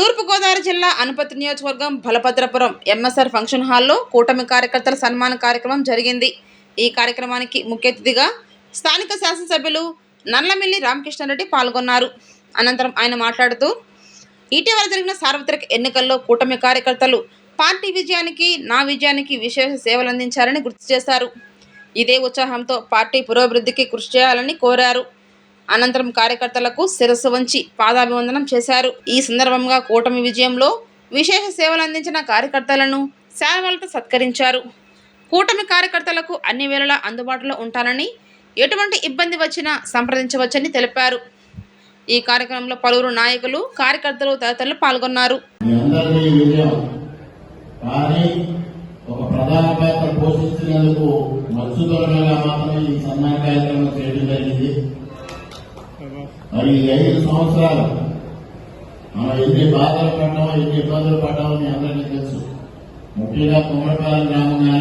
తూర్పుగోదావరి జిల్లా అనుపతి నియోజకవర్గం Balabhadrapuram MSR function హాల్లో కూటమి కార్యకర్తల సన్మాన కార్యక్రమం జరిగింది. ఈ కార్యక్రమానికి ముఖ్య అతిథిగా స్థానిక శాసనసభ్యులు నల్లమిల్లి రామకృష్ణారెడ్డి పాల్గొన్నారు. అనంతరం ఆయన మాట్లాడుతూ ఇటీవల జరిగిన సార్వత్రిక ఎన్నికల్లో కూటమి కార్యకర్తలు పార్టీ విజయానికి నా విజయానికి విశేష సేవలు అందించారని గుర్తు చేశారు. ఇదే ఉత్సాహంతో పార్టీ పురోభివృద్ధికి కృషి చేయాలని కోరారు. అనంతరం కార్యకర్తలకు శిరస్సు వంచి పాదాభివందనం చేశారు. ఈ సందర్భంగా కూటమి విజయంలో విశేష సేవలు అందించిన కార్యకర్తలను శాల్వాలతో సత్కరించారు. కూటమి కార్యకర్తలకు అన్ని వేళలా అందుబాటులో ఉంటానని ఎటువంటి ఇబ్బంది వచ్చినా సంప్రదించవచ్చని తెలిపారు. ఈ కార్యక్రమంలో పలువురు నాయకులు కార్యకర్తలు తదితరులు పాల్గొన్నారు. ఒక ప్రధాన పాత్ర పోషించినందుకు మత్స్యదూరంగా మాత్రమే ఈ సన్మాన కార్యక్రమం చేయడం జరిగింది. మరి ఈ ఐదు సంవత్సరాలు మనం ఎన్ని బాధలు పడ్డామో ఎన్ని ఇబ్బందులు పడ్డామో మీ అందరికీ తెలుసు. ముఖ్యంగా కుమ్మడిపాలెం గ్రామం